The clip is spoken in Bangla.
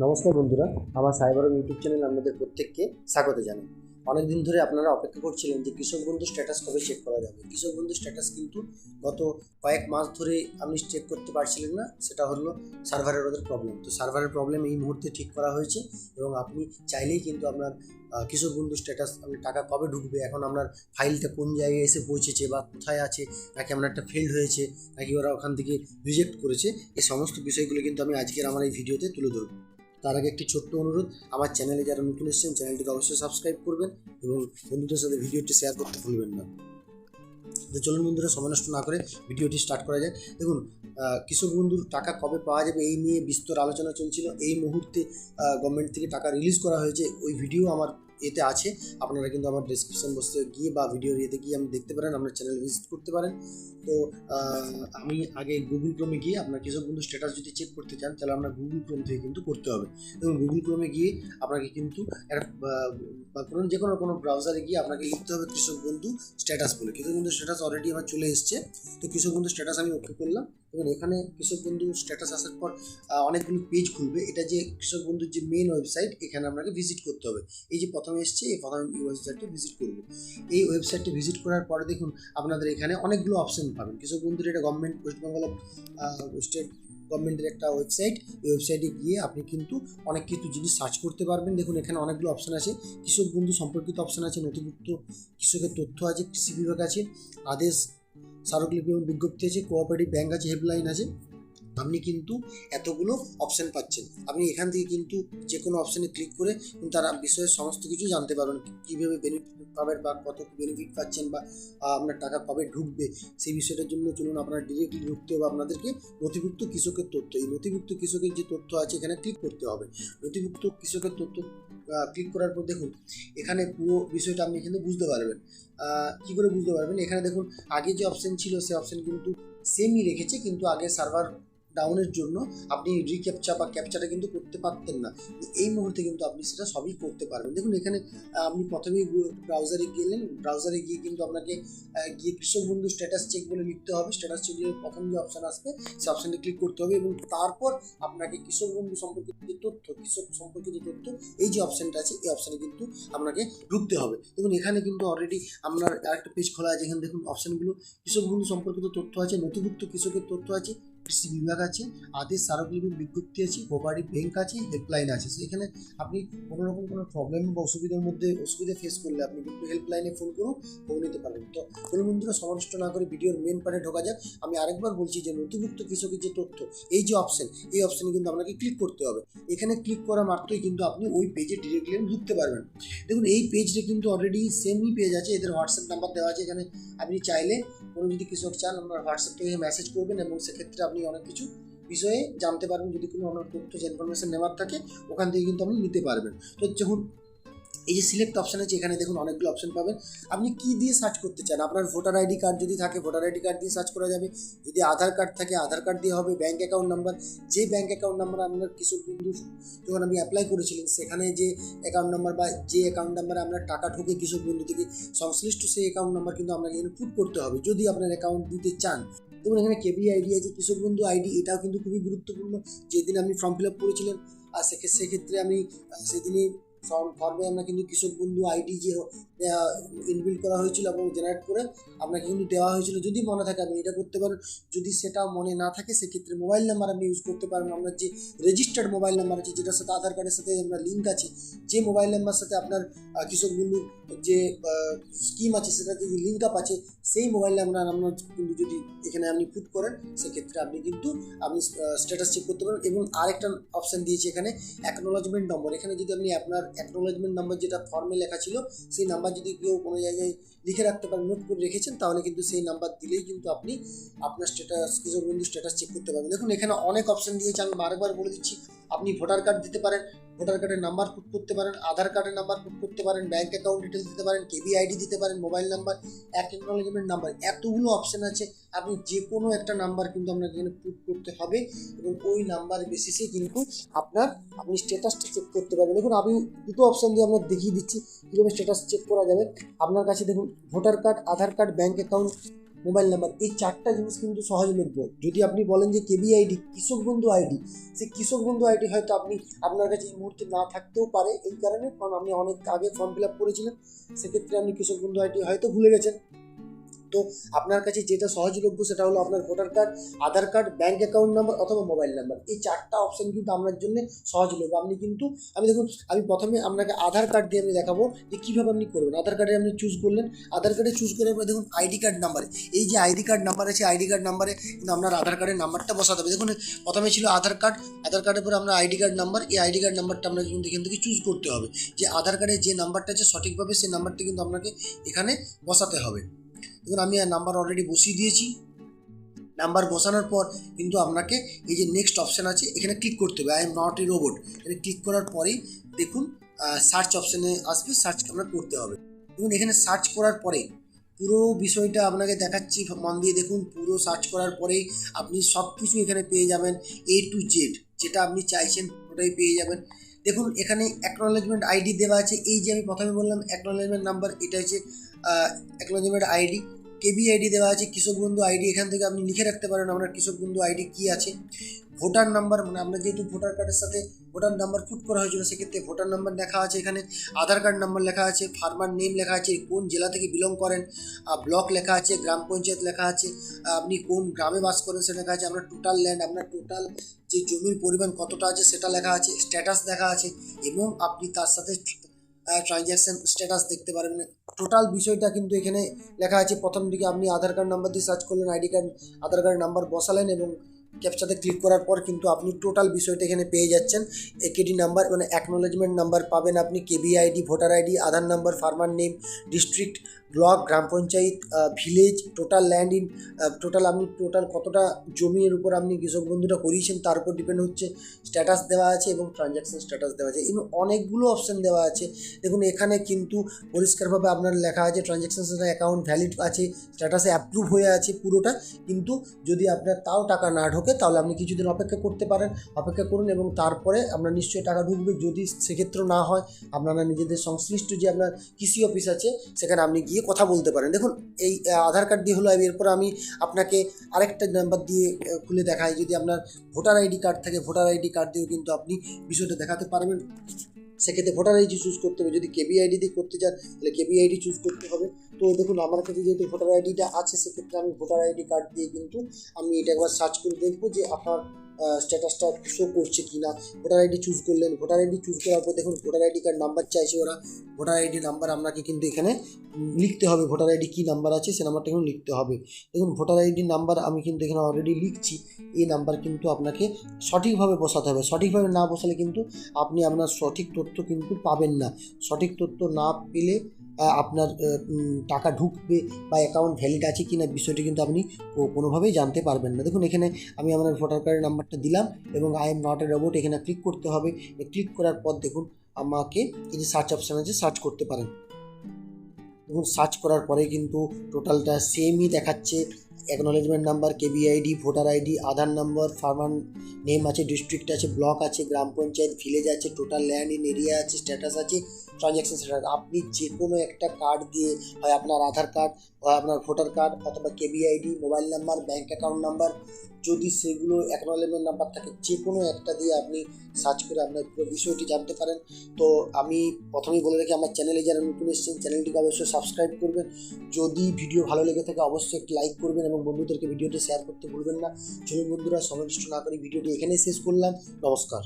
নমস্কার বন্ধুরা, আমার সাইবার ইউটিউব চ্যানেল আপনাদের প্রত্যেককে স্বাগত জানাই। অনেকদিন ধরে আপনারা অপেক্ষা করছিলেন যে কৃষক বন্ধু স্ট্যাটাস কবে চেক করা যাবে। কৃষক বন্ধু স্ট্যাটাস কিন্তু গত কয়েক মাস ধরে আপনি চেক করতে পারছিলেন না, সেটা হলো সার্ভারের ওদের প্রবলেম তো সার্ভারের প্রবলেম এই মুহূর্তে ঠিক করা হয়েছে এবং আপনি চাইলেই কিন্তু আপনার কৃষক বন্ধু স্ট্যাটাস আপনি টাকা কবে ঢুকবে, এখন আপনার ফাইলটা কোন জায়গায় এসে পৌঁছেছে বা কোথায় আছে, নাকি আপনার একটা ফেল্ড হয়েছে, নাকি ওরা ওখান থেকে রিজেক্ট করেছে, এই সমস্ত বিষয়গুলো কিন্তু আমি আজকের আমার এই ভিডিওতে তুলে ধরবো। তার আগে একটি ছোট্ট অনুরোধ, আমার চ্যানেলে যারা নতুন এসেছেন, চ্যানেলটিকে অবশ্যই সাবস্ক্রাইব করবেন এবং বন্ধুদের সাথে ভিডিওটি শেয়ার করতে ভুলবেন না। তো চলুন বন্ধুরা, সময় নষ্ট না করে ভিডিওটি স্টার্ট করা যায় দেখুন কৃষক বন্ধুর টাকা কবে পাওয়া যাবে এই নিয়ে বিস্তর আলোচনা চলছিল। এই মুহূর্তে গভর্নমেন্ট থেকে টাকা রিলিজ করা হয়েছে। ওই ভিডিও আমার এতে আছে। আপনারা কিন্তু আমার ডিসক্রিপশন বক্সে গিয়ে বা ভিডিওর ইয়েতে গিয়ে আপনি দেখতে পারেন, আপনার চ্যানেল ভিজিট করতে পারেন। তো আমি আগে গুগল ক্রোমে গিয়ে আপনার কৃষক বন্ধু স্ট্যাটাস যদি চেক করতে চান, তাহলে আপনার গুগল ক্রোম থেকে কিন্তু করতে হবে। এবং গুগল ক্রোমে গিয়ে আপনাকে কিন্তু বা কোনো, যে কোনো কোনো ব্রাউজারে গিয়ে আপনাকে লিখতে হবে কৃষক বন্ধু স্ট্যাটাস বলে। কৃষক বন্ধু স্ট্যাটাস অলরেডি আমার চলে এসছে। তো কৃষক বন্ধু স্ট্যাটাস আমি ওকে করলাম। এবং এখানে কৃষক বন্ধু স্ট্যাটাস আসার পর অনেকগুলো পেজ খুলবে। এটা যে কৃষক বন্ধুর যে মেন ওয়েবসাইট এখানে আপনাকে ভিজিট করতে হবে। এই যে প্রথমে এসছে, এই প্রথমে এই ওয়েবসাইটটা ভিজিট করবে। এই ওয়েবসাইটটি ভিজিট করার পরে দেখুন, আপনাদের এখানে অনেকগুলো অপশন পাবেন। কৃষক বন্ধুর এটা গভর্নমেন্ট ওয়েস্ট বেঙ্গল স্টেট গভর্নমেন্টের একটা ওয়েবসাইট এই ওয়েবসাইটে গিয়ে আপনি কিন্তু অনেক কিছু জিনিস সার্চ করতে পারবেন। দেখুন, এখানে অনেকগুলো অপশন আছে। কৃষক বন্ধু সম্পর্কিত অপশন আছে, নথিভুক্ত কৃষকের তথ্য আছে, কৃষি বিভাগ আছে, আদেশ, স্মারকলিপি এবং বিজ্ঞপ্তি আছে কোঅপারেটিভ ব্যাংক আছে হেল্পলাইন আছে। আপনি কিন্তু এতগুলো অপশন পাচ্ছেন। আপনি এখান থেকে কিন্তু যে কোনো অপশানে ক্লিক করে তারা বিষয়ে সমস্ত কিছু জানতে পারবেন। কীভাবে বেনিফিট পাবেন বা কত বেনিফিট পাচ্ছেন বা আপনার টাকা কবে ঢুকবে? সেই বিষয়টার জন্য চলুন আপনার ডিরেক্টলি ঢুকতে হবে আপনাদেরকে নথিভুক্ত কৃষকের তথ্য। এই নথিভুক্ত কৃষকের যে তথ্য আছে এখানে ক্লিক করতে হবে। নথিভুক্ত কৃষকের তথ্য ক্লিক করার পর দেখুন, এখানে পুরো বিষয়টা আপনি এখানে বুঝতে পারবেন। কী করে বুঝতে পারবেন? এখানে দেখুন, আগে যে অপশান ছিল সেই অপশান কিন্তু সেমই রেখেছে, কিন্তু আগে সার্ভার ডাউনের জন্য আপনি রিক্যাপচা বা ক্যাপচাটা কিন্তু করতে পারতেন না। এই মুহূর্তে কিন্তু আপনি সেটা সবই করতে পারবেন। দেখুন, এখানে আপনি প্রথমেই ব্রাউজারে গেলেন। ব্রাউজারে গিয়ে কিন্তু আপনাকে গিয়ে কৃষক বন্ধু স্ট্যাটাস চেক বলে লিখতে হবে। স্ট্যাটাস চেকের প্রথম যে অপশান আসবে, সে অপশানে ক্লিক করতে হবে এবং তারপর আপনাকে কৃষক বন্ধু সম্পর্কিত যে তথ্য, কৃষক সম্পর্কিত তথ্য, এই যে অপশানটা আছে, এই অপশানে কিন্তু আপনাকে ঢুকতে হবে। দেখুন, এখানে কিন্তু অলরেডি আপনার আরেকটা পেজ খোলা আছে। এখানে দেখুন অপশানগুলো কৃষক বন্ধু সম্পর্কিত তথ্য আছে, নথিভুক্ত কৃষকের তথ্য আছে। কৃষি বিভাগ আছে, আদেশ স্মারকলিপির বিজ্ঞপ্তি আছে কোপারেটিভ ব্যাংক আছে হেল্পলাইন আছে। সেখানে আপনি কোনো রকম কোনো প্রবলেম বা অসুবিধার মধ্যে, অসুবিধা ফেস করলে আপনি কিন্তু হেল্পলাইনে ফোন করুন ফোন নিতে পারবেন। তো কোনো বন্ধুরা সমাবিষ্ট না করে ভিডিওর মেন পার্টে ঢোকা যাক। আমি আরেকবার বলছি যে, নথিভুক্ত কৃষকের যে তথ্য, এই যে অপশন এই অপশনে কিন্তু আপনাকে ক্লিক করতে হবে। এখানে ক্লিক করা মাত্রই কিন্তু আপনি ওই পেজে ডিরেক্টলি ঢুকতে পারবেন। দেখুন, এই পেজটা কিন্তু অলরেডি সেমই পেজ আছে, এদের হোয়াটসঅ্যাপ নাম্বার দেওয়া আছে। এখানে আপনি চাইলে কোনো যদি কৃষক চান, আপনার হোয়াটসঅ্যাপ থেকে মেসেজ করবেন এবং সেক্ষেত্রে আপনি অনেক কিছু বিষয়ে জানতে পারবেন, যদি কোনো আপনার তথ্য ইনফরমেশন নেওয়ার থাকে, ওখান থেকে কিন্তু আপনি নিতে পারবেন। তো যখন এই যে সিলেক্ট অপশান আছে, এখানে দেখুন অনেকগুলো অপশন পাবেন। আপনি কি দিয়ে সার্চ করতে চান? আপনার ভোটার আইডি কার্ড যদি থাকে ভোটার আইডি কার্ড দিয়ে সার্চ করা যাবে। যদি আধার কার্ড থাকে, আধার কার্ড দিয়ে হবে ব্যাঙ্ক অ্যাকাউন্ট নাম্বার যে ব্যাঙ্ক অ্যাকাউন্ট নাম্বার আপনার কৃষক বন্ধু, যখন আপনি অ্যাপ্লাই করেছিলেন সেখানে যে অ্যাকাউন্ট নাম্বার বা যে অ্যাকাউন্ট নাম্বারে আপনার টাকা ঢোকে কৃষক বন্ধু থেকে, সংশ্লিষ্ট সেই অ্যাকাউন্ট নাম্বার কিন্তু আপনাকে এখানে পুট করতে হবে। যদি আপনার অ্যাকাউন্ট দিতে চান দেখুন, এখানে কেবি আইডি আছে, কৃষক বন্ধু আইডি এটাও কিন্তু খুবই গুরুত্বপূর্ণ। যেদিন আপনি ফর্ম ফিল আপ করেছিলেন আর সেক্ষেত্রে আমি সেদিনই ফর্ম ফর্মে আমরা কিন্তু কৃষক বন্ধু আইডি যে ইনবিল্ড করা হয়েছিল এবং জেনারেট করে আপনাকে কিন্তু দেওয়া হয়েছিল। যদি মনে থাকে আপনি এটা করতে পারেন, যদি সেটা মনে না থাকে, সেক্ষেত্রে মোবাইল নাম্বার আপনি ইউজ করতে পারেন। আপনার যে রেজিস্টার্ড মোবাইল নাম্বার আছে, যেটার সাথে আধার কার্ডের সাথে আমরা লিঙ্ক আছে, যে মোবাইল নাম্বার সাথে আপনার কৃষক বন্ধুর যে স্কিম আছে সেটা যদি লিঙ্ক আপ আছে, সেই মোবাইল নাম্বার আপনার কিন্তু যদি এখানে আপনি পুট করেন, সেক্ষেত্রে আপনি কিন্তু আপনি স্ট্যাটাস চেক করতে পারেন। এবং আরেকটা অপশান দিয়েছে এখানে অ্যাকনোলজমেন্ট নম্বর এখানে যদি আপনি আপনার অ্যাকনোলজমেন্ট নাম্বার যেটা ফর্মে লেখা ছিল, সেই নাম্বার যদি কেউ কোনো জায়গায় লিখে রাখতে পারেন নোট করে রেখেছেন, তাহলে কিন্তু সেই নাম্বার দিলেই কিন্তু আপনি আপনার স্ট্যাটাস বন্ধু স্ট্যাটাস চেক করতে পারবেন। দেখুন, এখানে অনেক অপশন দিয়েছে, আমি বারবার বলে দিচ্ছি, আপনি ভোটার কার্ড দিতে পারেন ভোটার কার্ডের নাম্বার পুট করতে পারেন, আধার কার্ডের নাম্বার পুট করতে পারেন ব্যাঙ্ক অ্যাকাউন্ট ডিটেলস দিতে পারেন কেবি আইডি দিতে পারেন মোবাইল নাম্বার অ্যাকনোলজমেন্ট নাম্বার এতগুলো অপশান আছে। আপনি যে কোনো একটা নাম্বার কিন্তু আপনাকে এখানে পুট করতে হবে এবং ওই নাম্বার বেসিসে কিন্তু আপনার, আপনি স্ট্যাটাসটা চেক করতে পারবেন। দেখুন, আমি দুটো অপশান দিয়ে আপনার দেখিয়ে দিচ্ছি, কীভাবে স্ট্যাটাস চেক করা যাবে। আপনার কাছে দেখুন, voter card, Aadhaar card bank account mobile number. এই চারটা জিনিস কিন্তু সহজলভ্য। যদি আপনি বলেন যে কেবি আইডি কৃষক বন্ধু আইডি সেই কৃষক বন্ধু আইডি হয়তো আপনি আপনার কাছে এই মুহূর্তে না থাকতেও পারে। এই কারণে কারণ আপনি অনেক আগে ফর্ম ফিল আপ করেছিলেন সেক্ষেত্রে আপনি কৃষক বন্ধু আইডি হয়তো ভুলে গেছেন। তো আপনার কাছে যেটা সহজলভ্য সেটা হলো আপনার voter card Aadhaar card bank account number অথবা মোবাইল নাম্বার এই চারটা অপশন কিন্তু আপনার জন্য সহজলভ্য। আপনি কিন্তু, আমি দেখুন, আমি প্রথমে আপনাকে আধার কার্ড দিয়ে আমি দেখাবো যে কীভাবে আপনি করবেন। আধার কার্ডে আপনি চুজ করলেন। আধার কার্ডে চুজ করার পরে দেখুন আইডি কার্ড নাম্বার এই যে আইডি কার্ড নাম্বার আছে আইডি কার্ড নাম্বারে কিন্তু আপনার আধার কার্ডের নাম্বারটা বসাতে হবে। দেখুন, প্রথমে ছিল আধার কার্ড আধার কার্ডের পরে আপনার আইডি কার্ড নাম্বার এই আইডি কার্ড নাম্বারটা আপনাকে কিন্তু এখান থেকে চুজ করতে হবে। যে আধার কার্ডে যে নাম্বারটা আছে, সঠিকভাবে সেই নাম্বারটি কিন্তু আপনাকে এখানে বসাতে হবে। দেখুন আমি নাম্বার অলরেডি বসিয়ে দিয়েছি। নাম্বার বসানোর পর কিন্তু আপনাকে এই যে নেক্সট অপশান আছে, এখানে ক্লিক করতে হবে। I am not a robot এখানে ক্লিক করার পরেই দেখুন সার্চ অপশানে আসবে সার্চ আপনার করতে হবে। দেখুন এখানে সার্চ করার পরে পুরো বিষয়টা আপনাকে দেখাচ্ছি, মন দিয়ে দেখুন, পুরো সার্চ করার পরেই আপনি সব কিছু এখানে পেয়ে যাবেন এ টু জেড যেটা আপনি চাইছেন, ওটাই পেয়ে যাবেন। দেখুন, এখানে অ্যাকনোলেজমেন্ট আইডি দেওয়া আছে। এই যে আমি প্রথমে বললাম অ্যাকনোলেজমেন্ট নাম্বার এটা হচ্ছে অ্যাকনোলেজমেন্ট আইডি কেবি আইডি দেওয়া আছে, কৃষক বন্ধু আইডি এখান থেকে আপনি লিখে রাখতে পারেন আপনার কৃষক বন্ধু আইডি কী আছে। ভোটার নাম্বার মানে আপনার যেহেতু ভোটার কার্ডের সাথে ভোটার নাম্বার ফুট করা হয়েছিল, সেক্ষেত্রে ভোটার নাম্বার লেখা আছে এখানে, আধার কার্ড নাম্বার লেখা আছে ফার্মার নেম লেখা আছে, কোন জেলা থেকে বিলং করেন ব্লক লেখা আছে, গ্রাম পঞ্চায়েত লেখা আছে আপনি কোন গ্রামে বাস করেন সেটা লেখা আছে, আপনার টোটাল ল্যান্ড আপনার টোটাল যে জমির পরিমাণ কতটা আছে সেটা লেখা আছে স্ট্যাটাস দেখা আছে, এবং আপনি তার সাথে ট্রানজ্যাকশন স্ট্যাটাস দেখতে পারবেন টোটাল বিষয়টা কিন্তু এখানে লেখা আছে। প্রথম দিকে আপনি আধার কার্ড নাম্বার দিয়ে সার্চ করলেন ID card Aadhaar card number বসালেন এবং ক্যাপচাতে ক্লিক করার পর কিন্তু আপনি টোটাল বিষয়টা এখানে পেয়ে যাচ্ছেন। একেডি নাম্বার মানে অ্যাকনোলেজমেন্ট নাম্বার পাবেন আপনি KB ID voter ID Aadhaar number farmer name district block, gram panchayat village total land in total আপনি টোটাল কতটা জমির উপর আপনি কৃষক বন্ধুটা করিয়েছেন তার উপর ডিপেন্ড হচ্ছে স্ট্যাটাস দেওয়া আছে এবং ট্রানজ্যাকশন স্ট্যাটাস দেওয়া আছে। এবং অনেকগুলো অপশান দেওয়া আছে। দেখুন, এখানে কিন্তু পরিষ্কারভাবে আপনার লেখা আছে ট্রানজ্যাকশন অ্যাকাউন্ট ভ্যালিড আছে স্ট্যাটাসে অ্যাপ্রুভ হয়ে আছে পুরোটা। কিন্তু যদি আপনার তাও টাকা না ঢোকে, তাহলে আপনি কিছুদিন অপেক্ষা করতে পারেন, অপেক্ষা করুন এবং তারপরে আপনার নিশ্চয়ই টাকা ঢুকবে। যদি সেক্ষেত্রে না হয়, আপনারা নিজেদের সংশ্লিষ্ট যে আপনার কৃষি অফিস আছে, সেখানে আপনি গিয়ে কথা বলতে পারেন। দেখুন, এই আধার কার্ড দিয়ে হলো, আমি এরপর আমি আপনাকে আরেকটা নাম্বার দিয়ে খুলে দেখাই। যদি আপনার ভোটার আইডি কার্ড থাকে ভোটার আইডি কার্ড দিয়েও কিন্তু আপনি বিষয়টা দেখাতে পারবেন। সেক্ষেত্রে ভোটার আইডি চুজ করতে হবে। যদি কেবি আইডি দিয়ে করতে চান, তাহলে কেবি আইডি চুজ করতে হবে। তো দেখুন, আমার কাছে যেহেতু ভোটার আইডিটা আছে, সেক্ষেত্রে আমি ভোটার আইডি কার্ড দিয়ে কিন্তু আমি এটা একবার সার্চ করে দেখব যে আপনার স্ট্যাটাসটা শো করছে কি না ভোটার আইডি চুজ করলেন। ভোটার আইডি চুজ করার পর দেখুন ভোটার আইডি কার্ড নাম্বার চাইছে ওরা। ভোটার আইডি নাম্বার আপনাকে কিন্তু এখানে লিখতে হবে। ভোটার আইডি কী নাম্বার আছে, সে নাম্বারটা কিন্তু লিখতে হবে। দেখুন ভোটার আইডি নাম্বার আমি কিন্তু এখানে অলরেডি লিখছি। এই নাম্বার কিন্তু আপনাকে সঠিকভাবে বসাতে হবে। সঠিকভাবে না বসালে কিন্তু আপনি আপনার সঠিক তথ্য কিন্তু পাবেন না। সঠিক তথ্য না পেলে আপনার টাকা ঢুকবে বা অ্যাকাউন্ট ভ্যালিড আছে কি না বিষয়টি কিন্তু আপনি কোনোভাবেই জানতে পারবেন না। দেখুন, এখানে আমি আমার ভোটার কার্ডের নাম্বারটা দিলাম এবং I am not a robot এখানে ক্লিক করতে হবে। ক্লিক করার পর দেখুন, আমাকে এই যে সার্চ অপশান আছে সার্চ করতে পারেন। দেখুন সার্চ করার পরে কিন্তু টোটালটা সেমই দেখাচ্ছে। Acknowledgement number KB ID voter ID Aadhaar number farmer name আছে ডিস্ট্রিক্ট আছে ব্লক আছে গ্রাম পঞ্চায়েত ভিলেজ আছে টোটাল ল্যান্ড ইন এরিয়া আছে স্ট্যাটাস আছে ট্রানজ্যাকশন স্ট্যাটাস আপনি যে কোনো একটা কার্ড দিয়ে, হয় আপনার আধার কার্ড হয় আপনার ভোটার কার্ড অথবা KB ID mobile number bank account number যদি সেগুলো অ্যাকনোলেজমেন্ট নাম্বার থাকে, যে কোনো একটা দিয়ে আপনি সার্চ করে আপনার পুরো বিষয়টি জানতে পারেন। তো আমি প্রথমেই বলে রাখি, আমার চ্যানেলে যারা নতুন এসেছেন চ্যানেলটিকে অবশ্যই সাবস্ক্রাইব করবেন। যদি ভিডিও ভালো লেগে থাকে, অবশ্যই একটি লাইক করবেন এবং বন্ধুদেরকে ভিডিওটি শেয়ার করতে ভুলবেন না। চলুন বন্ধুরা সমাদিষ্ট না করে ভিডিওটি এখানেই শেষ করলাম। নমস্কার।